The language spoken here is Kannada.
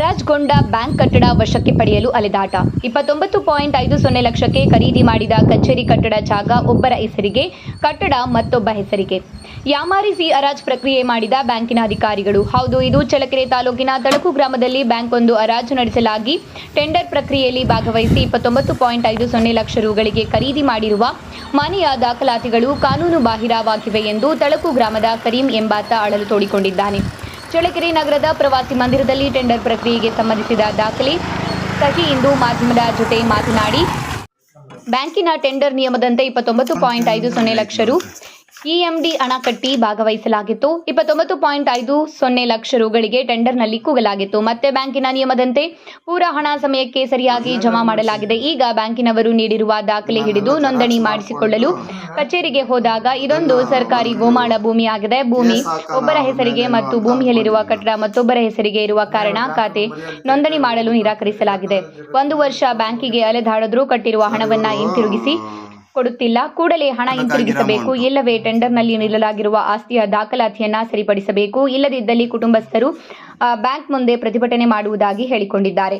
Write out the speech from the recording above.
ಹರಾಜ್ಗೊಂಡ ಬ್ಯಾಂಕ್ ಕಟ್ಟಡ ವಶಕ್ಕೆ ಪಡೆಯಲು ಅಲೆದಾಟ. ಇಪ್ಪತ್ತೊಂಬತ್ತು ಪಾಯಿಂಟ್ ಐದು ಸೊನ್ನೆ ಲಕ್ಷಕ್ಕೆ ಖರೀದಿ ಮಾಡಿದ ಕಚೇರಿ ಕಟ್ಟಡ ಜಾಗ ಒಬ್ಬರ ಹೆಸರಿಗೆ, ಕಟ್ಟಡ ಮತ್ತೊಬ್ಬ ಹೆಸರಿಗೆ. ಯಾಮಾರಿಸಿ ಹರಾಜ್ ಪ್ರಕ್ರಿಯೆ ಮಾಡಿದ ಬ್ಯಾಂಕಿನ ಅಧಿಕಾರಿಗಳು. ಹೌದು, ಇದು ಚಳ್ಳಕೆರೆ ತಾಲೂಕಿನ ತಳಕು ಗ್ರಾಮದಲ್ಲಿ ಬ್ಯಾಂಕ್ ಒಂದು ಹರಾಜು ನಡೆಸಲಾಗಿ ಟೆಂಡರ್ ಪ್ರಕ್ರಿಯೆಯಲ್ಲಿ ಭಾಗವಹಿಸಿ ಇಪ್ಪತ್ತೊಂಬತ್ತು ಪಾಯಿಂಟ್ ಐದು ಸೊನ್ನೆ ಲಕ್ಷ ರುಗಳಿಗೆ ಖರೀದಿ ಮಾಡಿರುವ ಮನೆಯ ದಾಖಲಾತಿಗಳು ಕಾನೂನು ಬಾಹಿರವಾಗಿವೆ ಎಂದು ತಳಕು ಗ್ರಾಮದ ಕರೀಂ ಎಂಬಾತ ಅಳಲು ತೋಡಿಕೊಂಡಿದ್ದಾನೆ. ಚಳ್ಳಕೆರೆ ನಗರದ ಪ್ರವಾಸಿ ಮಂದಿರದಲ್ಲಿ ಟೆಂಡರ್ ಪ್ರಕ್ರಿಯೆಗೆ ಸಂಬಂಧಿಸಿದ ದಾಖಲೆ ಸಹಿ ಇಂದು ಮಾಧ್ಯಮದ ಜೊತೆ ಮಾತನಾಡಿ. ಬ್ಯಾಂಕಿನ ಟೆಂಡರ್ ನಿಯಮದಂತೆ ಇಪ್ಪತ್ತೊಂಬತ್ತು ಪಾಯಿಂಟ್ ಐದು ಸೊನ್ನೆ ಲಕ್ಷ ರು ಇಎಂಡಿ ಹಣ ಕಟ್ಟಿ ಭಾಗವಹಿಸಲಾಗಿತ್ತು. ಇಪ್ಪತ್ತೊಂಬತ್ತು ಪಾಯಿಂಟ್ ಐದು ಸೊನ್ನೆ ಲಕ್ಷ ರುಗಳಿಗೆ ಟೆಂಡರ್ನಲ್ಲಿ ಕೂಗಲಾಗಿತ್ತು. ಮತ್ತೆ ಬ್ಯಾಂಕಿನ ನಿಯಮದಂತೆ ಪೂರ ಹಣ ಸಮಯಕ್ಕೆ ಸರಿಯಾಗಿ ಜಮಾ ಮಾಡಲಾಗಿದೆ. ಈಗ ಬ್ಯಾಂಕಿನವರು ನೀಡಿರುವ ದಾಖಲೆ ಹಿಡಿದು ನೋಂದಣಿ ಮಾಡಿಸಿಕೊಳ್ಳಲು ಕಚೇರಿಗೆ ಹೋದಾಗ ಇದೊಂದು ಸರ್ಕಾರಿ ಗೋಮಾಳ ಭೂಮಿಯಾಗಿದೆ. ಭೂಮಿ ಒಬ್ಬರ ಹೆಸರಿಗೆ ಮತ್ತು ಭೂಮಿಯಲ್ಲಿರುವ ಕಟ್ಟಡ ಮತ್ತೊಬ್ಬರ ಹೆಸರಿಗೆ ಇರುವ ಕಾರಣ ಖಾತೆ ನೋಂದಣಿ ಮಾಡಲು ನಿರಾಕರಿಸಲಾಗಿದೆ. ಒಂದು ವರ್ಷ ಬ್ಯಾಂಕಿಗೆ ಅಲೆದಾಡಿದ್ರೂ ಕಟ್ಟಿರುವ ಹಣವನ್ನ ಹಿಂತಿರುಗಿಸಿ ಕೊಡುತ್ತಿಲ್ಲ. ಕೂಡಲೇ ಹಣ ಹಿಂತಿರುಗಿಸಬೇಕು. ಇಲ್ಲವೇ ಟೆಂಡರ್ನಲ್ಲಿ ನೀಡಲಾಗಿರುವ ಆಸ್ತಿಯ ದಾಖಲಾತಿಯನ್ನ ಸರಿಪಡಿಸಬೇಕು. ಇಲ್ಲದಿದ್ದಲ್ಲಿ ಕುಟುಂಬಸ್ಥರು ಬ್ಯಾಂಕ್ ಮುಂದೆ ಪ್ರತಿಭಟನೆ ಮಾಡುವುದಾಗಿ ಹೇಳಿಕೊಂಡಿದ್ದಾರೆ.